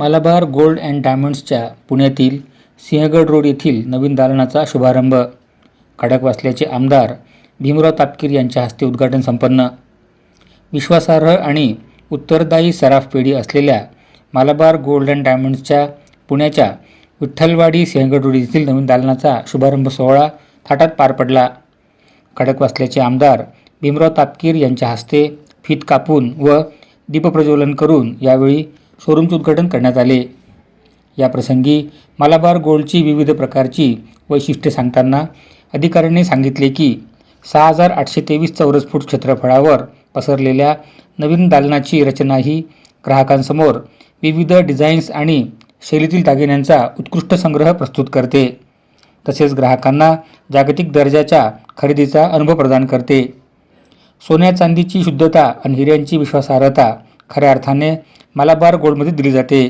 Malabar gold and डायमंड्सच्या पुण्यातील Sinhagad road येथील नवीन दालनाचा शुभारंभ. खडकवासल्याचे आमदार भीमराव तापकीर यांच्या हस्ते उद्घाटन संपन्न. विश्वासार्ह आणि उत्तरदायी सराफ पेढी असलेल्या मालाबार गोल्ड अँड डायमंड्सच्या पुण्याच्या विठ्ठलवाडी सिंहगड रोड येथील नवीन दालनाचा शुभारंभ सोहळा थाटात पार पडला. खडकवासल्याचे आमदार भीमराव तापकीर यांच्या हस्ते फीत कापून व दीपप्रज्वलन करून यावेळी शोरूमचे उद्घाटन करण्यात आले. याप्रसंगी मालाबार गोल्डची विविध प्रकारची वैशिष्ट्ये सांगताना अधिकाऱ्यांनी सांगितले की सहा हजार आठशे तेवीस चौरस फूट क्षेत्रफळावर पसरलेल्या नवीन दालनाची रचना ही ग्राहकांसमोर विविध डिझाईन्स आणि शैलीतील दागिन्यांचा उत्कृष्ट संग्रह प्रस्तुत करते. तसेच ग्राहकांना जागतिक दर्जाच्या खरेदीचा अनुभव प्रदान करते. सोन्या चांदीची शुद्धता आणि हिऱ्यांची विश्वासार्हता खऱ्या अर्थाने मलाबार गोल्डमध्ये दिली जाते.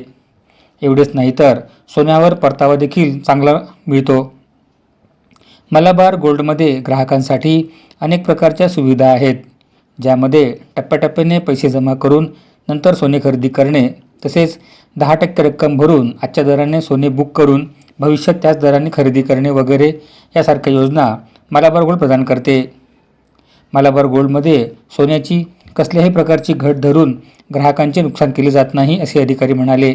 एवढेच नाही तर सोन्यावर परतावा देखील चांगला मिळतो. मलाबार गोल्डमध्ये ग्राहकांसाठी अनेक प्रकारच्या सुविधा आहेत ज्यामध्ये टप्प्याटप्प्याने पैसे जमा करून नंतर सोने खरेदी करणे तसेच दहा टक्के रक्कम भरून आजच्या दराने सोने बुक करून भविष्यात त्याच दराने खरेदी करणे वगैरे यासारख्या योजना मलाबार गोल्ड प्रदान करते. मलाबार गोल्डमध्ये सोन्याची कसल्याही प्रकारची घट धरून ग्राहकांचे नुकसान केले जात नाही असे अधिकारी म्हणाले.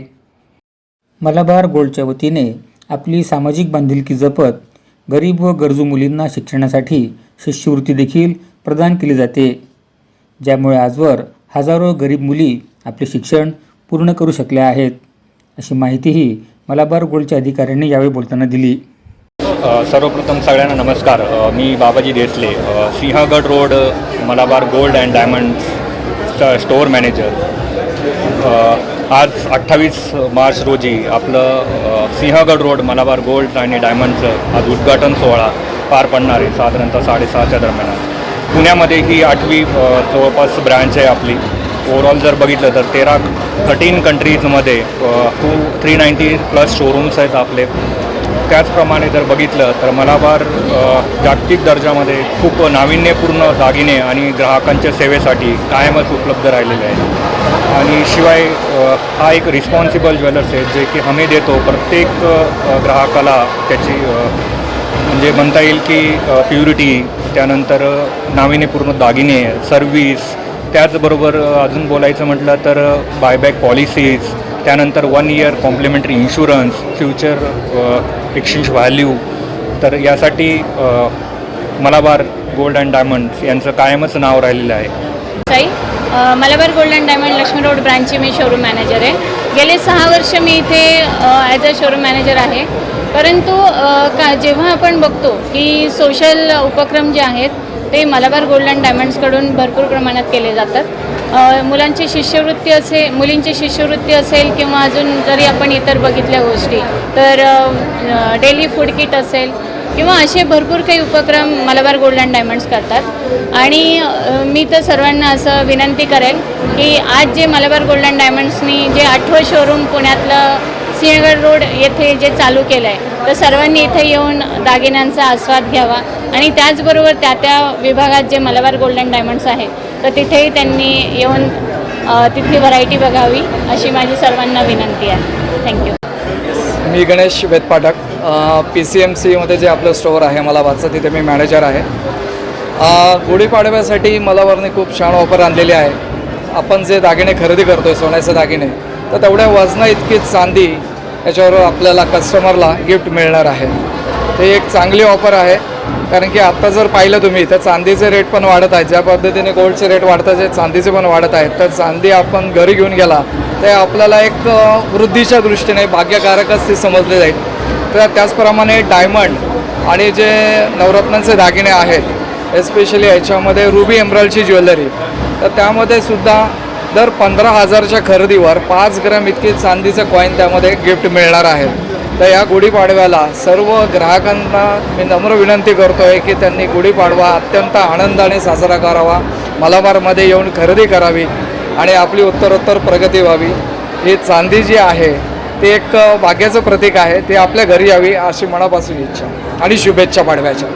मलाबार गोल्डच्या वतीने आपली सामाजिक बांधिलकी जपत गरीब व गरजू मुलींना शिक्षणासाठी शिष्यवृत्ती देखील प्रदान केली जाते. ज्यामुळे आजवर हजारो गरीब मुली आपले शिक्षण पूर्ण करू शकल्या आहेत अशी माहितीही मलाबार गोल्डच्या अधिकाऱ्यांनी यावेळी बोलताना दिली. सर्वप्रथम सगळ्यांना नमस्कार. मी Babaji Desale. Sinhagad road Malabar gold and diamond store manager. आज अठ्ठावीस मार्च रोजी आपलं सिंहगड रोड मलाबार गोल्ड आणि डायमंडचं आज उद्घाटन सोहळा पार पडणार आहे साधारणतः साडेसहाच्या दरम्यान पुण्यामध्ये ही आठवी जवळपास ब्रँच आहे आपली. ओव्हरऑल जर बघितलं तर तेरा थर्टीन कंट्रीजमध्ये two three ninety plus showrooms आहेत आपले. त्याचप्रमाणे जर बघितलं तर मलाबार जागतिक दर्जामध्ये खूप नाविन्यपूर्ण दागिने आणि ग्राहकांच्या सेवेसाठी कायमच उपलब्ध राहिलेले आहेत. आणि शिवाय हा एक रिस्पॉन्सिबल ज्वेलर्स आहे जे की हमी देतो. प्रत्येक ग्राहकाला त्याची म्हणजे म्हणता येईल की प्युरिटी त्यानंतर नाविन्यपूर्ण दागिने सर्व्हिस त्याचबरोबर अजून बोलायचं म्हटलं तर बायबॅक पॉलिसीज त्यानंतर one year complimentary insurance future exchange value तर यासाठी uh, Malabar gold and diamonds यांचं कायमच नाव राहिलेलं आहे. Sai Malabar gold and diamond Laxmi road ब्रँचची मी शोरूम मॅनेजर आहे. गेले सहा वर्ष मी इथे ॲज अ शोरूम मॅनेजर आहे. परंतु का जेव्हा आपण बघतो की सोशल उपक्रम जे आहेत ते मलाबार गोल्ड अँड डायमंड्सकडून भरपूर प्रमाणात केले जातात. मुलांची शिष्यवृत्ती असेल मुलींची शिष्यवृत्ती असेल किंवा अजून जरी आपण इतर बघितल्या गोष्टी तर डेली फूड किट असेल किंवा असे भरपूर काही उपक्रम मलाबार गोल्ड अँड डायमंड्स करतात. आणि मी तर सर्वांना असं विनंती करेल की आज जे मलाबार गोल्ड अँड डायमंड्सनी जे आठवं शोरूम पुण्यातलं सिंहगड रोड येथे जे चालू केलं आहे तर सर्वांनी इथे येऊन दागिन्यांचा आस्वाद घ्यावा. आणि त्याचबरोबर त्या त्या विभागात जे मलाबार गोल्ड अँड डायमंड्स आहे तर तिथेही त्यांनी येऊन तिथली व्हरायटी बघावी अशी माझी सर्वांना विनंती आहे. थँक्यू मी Ganesh Vedpathak P C M सीमध्ये जे आपलं स्टोअर आहे मला वाचतं तिथे मी मॅनेजर आहे. गुढीपाडव्यासाठी मलाबारने खूप छान ऑफर आणलेली आहे. आपण जे दागिने खरेदी करतो आहे सोन्याचे दागिने तर तेवढ्या वजना इतकीच चांदी याच्यावर आपल्याला कस्टमरला गिफ्ट मिळणार आहे. ते एक चांगली ऑफर आहे. कारण की आत्ता जर पाहिलं तुम्ही तर चांदीचे रेट पण वाढत आहेत. ज्या पद्धतीने गोल्डचे रेट वाढतात आहे चांदीचे पण वाढत आहेत. तर चांदी आपण घरी घेऊन गेला ते आपल्याला एक वृद्धीच्या दृष्टीने भाग्यकारकच ती समजली जाईल. तर त्याचप्रमाणे डायमंड आणि जे नवरत्नांचे दागिने आहेत एस्पेशली याच्यामध्ये रुबी एम्ब्रॉयडची ज्वेलरी तर त्यामध्ये सुद्धा दर पंधरा हजारच्या खरेदीवर पाच ग्रॅम इतकी चांदीचं कॉईन त्यामध्ये गिफ्ट मिळणार आहे. तर या गुढीपाडव्याला सर्व ग्राहकांना मी नम्र विनंती करतो आहे की त्यांनी गुढीपाडवा अत्यंत आनंदाने साजरा करावा मलाबारमध्ये येऊन खरेदी करावी आणि आपली उत्तरोत्तर प्रगती व्हावी. ही चांदी जी आहे ती एक भाग्याचं प्रतीक आहे ते आपल्या घरी यावी अशी मनापासून इच्छा आणि शुभेच्छा पाडव्याच्या.